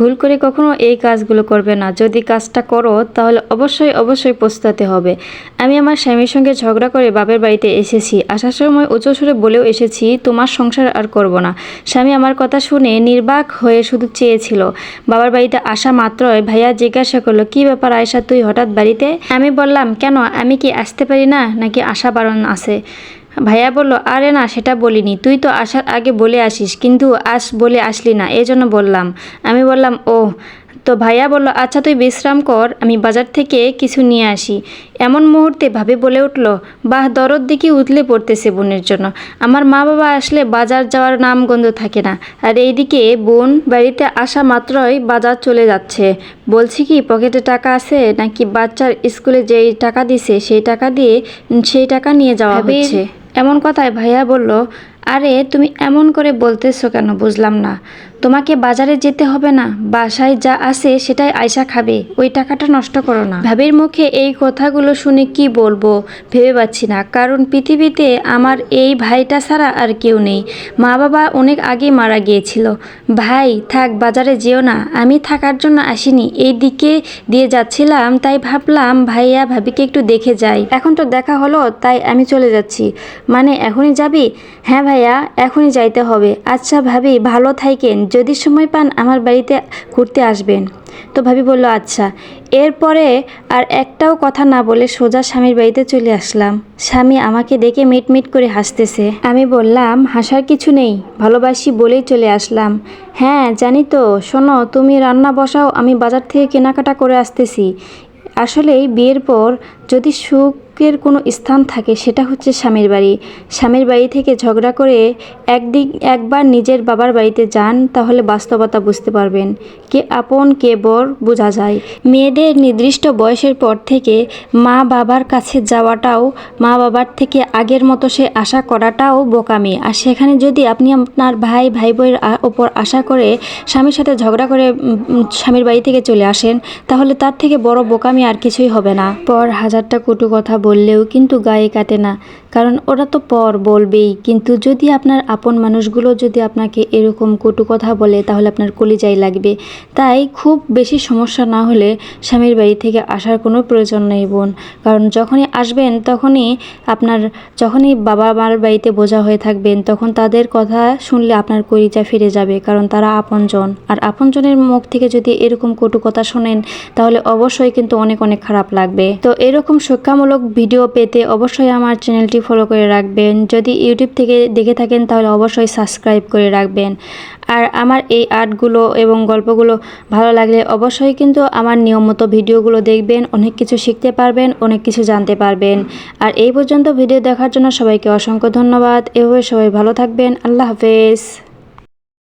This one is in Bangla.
ভুল করে কখনো এই কাজগুলো করবে না। যদি কাজটা করো, তাহলে অবশ্যই অবশ্যই পস্তাতে হবে। আমি আমার স্বামীর সঙ্গে ঝগড়া করে বাপের বাড়িতে এসেছি। আসার সময় উঁচু সুরে বলেও এসেছি, তোমার সংসার আর করব না। স্বামী আমার কথা শুনে নির্বাক হয়ে শুধু চেয়েছিল। বাবার বাড়িতে আসা মাত্রই ভাইয়া জিজ্ঞাসা করল, কি ব্যাপার আয়সা তুই হঠাৎ বাড়িতে? আমি বললাম, কেন? আমি কি আসতে পারি না? নাকি আশা বারণ আছে? ভাইয়া বলল আরে না সেটা বলিনি। তুই তো আসার আগে বলে আসিস কিন্তু আস বলে আসলি না এই জন্য বললাম। আমি বললাম ও তো ভাইয়া বলল আচ্ছা তুই বিশ্রাম কর আমি বাজার থেকে কিছু নিয়ে আসি। এমন মুহূর্তে ভাবে বলে উঠল বাহ দরদ দিকে উতলে পড়তেছে বোনের জন্য। আমার মা বাবা আসলে বাজার যাওয়ার নাম গন্ধ থাকে না আর এইদিকে বোন বাড়িতে আসা মাত্রই বাজার চলে যাচ্ছে। বলছি কি পকেটে টাকা আছে নাকি বাচ্চার স্কুলে যেই টাকা দিছে সেই টাকা দিয়ে সেই টাকা নিয়ে যাওয়া হচ্ছে? এমন কথায় ভাইয়া বলল আরে, তুমি এমন করে বলতেছো কেন? বুঝলাম না। তোমাকে বাজারে যেতে হবে না। বাসায় যা আছে সেটাই আয়সা খাবে। ওই টাকাটা নষ্ট করো না। ভাবির মুখে এই কথাগুলো শুনে কি বলব? ভেবে পাচ্ছি না। কারণ পৃথিবীতে আমার এই ভাইটা ছাড়া আর কেউ নেই। মা বাবা অনেক আগে মারা গিয়েছিল। ভাই, থাক, বাজারে যেও না। আমি থাকার জন্য আসিনি। এই দিকে দিয়ে যাচ্ছিলাম, তাই ভাবলাম, ভাইয়া, ভাবিকে একটু দেখে যাই। এখন তো দেখা হলো, তাই আমি চলে যাচ্ছি। মানে এখনই যাবি? হ্যাঁ ভাইয়া, এখনই যাইতে হবে। আচ্ছা ভাবি, ভালো থাইকেন। যদি সময় পান আমার বাড়িতে ঘুরতে আসবেন। তো ভাবি বলল আচ্ছা। এরপরে আর একটাও কথা না বলে সোজা স্বামীর বাড়িতে চলে আসলাম। স্বামী আমাকে দেখে মিট মিট করে হাসতেছে। আমি বললাম, হাসার কিছু নেই, ভালোবাসি বলেই চলে আসলাম। হ্যাঁ জানি তো। শোনো, তুমি রান্না বসাও, আমি বাজার থেকে কেনাকাটা করে আসতেছি। আসলেই বিয়ের পর যদি সুখের কোনো স্থান থাকে, সেটা হচ্ছে স্বামীর বাড়ি। স্বামীর বাড়ি থেকে ঝগড়া করে একদিক একবার নিজের বাবার বাড়িতে যান, তাহলে বাস্তবতা বুঝতে পারবেন। কে আপন, কে বর, বোঝা যায়। মেয়েদের নির্দিষ্ট বয়সের পর থেকে মা বাবার কাছে যাওয়াটাও, মা বাবার থেকে আগের মতো সে আশা করাটাও বোকামি। আর সেখানে যদি আপনি আপনার ভাই ভাই বইয়ের ওপর আশা করে স্বামীর সাথে ঝগড়া করে স্বামীর বাড়ি থেকে চলে আসেন, তাহলে তার থেকে বড় বোকামি আর কিছুই হবে না। পর হাজারটা কটু কথা বললেও কিন্তু গায়ে কাটে না। কারণ ওরা তো পর বলবেই। কিন্তু যদি আপনার আপন মানুষগুলো যদি আপনাকে এরকম কটু কথা বলে, তাহলে আপনার কলিজাই লাগবে। তাই খুব বেশি সমস্যা না হলে স্বামীর বাড়ি থেকে আসার কোনো প্রয়োজন নেই বোন। কারণ যখনই আসবেন, তখনই আপনার, যখনই বাবা মার বাড়িতে বোঝা হয়ে থাকবেন, তখন তাদের কথা শুনলে আপনার কলিজা ফিরে যাবে। কারণ তারা আপনজন। আর আপনজনের মুখ থেকে যদি এরকম কটু কথা শোনেন, তাহলে অবশ্যই কিন্তু অনেক অনেক খারাপ লাগবে। তো এরকম শিক্ষামূলক ভিডিও পেতে অবশ্যই আমার চ্যানেলটি ফলো করে রাখবেন। যদি ইউটিউব থেকে দেখে থাকেন, তাহলে অবশ্যই সাবস্ক্রাইব করে রাখবেন। আর আমার এই আর্টগুলো এবং গল্পগুলো ভালো লাগলে অবশ্যই কিন্তু আমার নিয়মিত ভিডিওগুলো দেখবেন, অনেক কিছু শিখতে পারবেন, অনেক কিছু জানতে পারবেন। আর এই পর্যন্ত ভিডিও দেখার জন্য সবাইকে অসংখ্য ধন্যবাদ। এভাবে সবাই ভালো থাকবেন। আল্লাহ হাফেজ।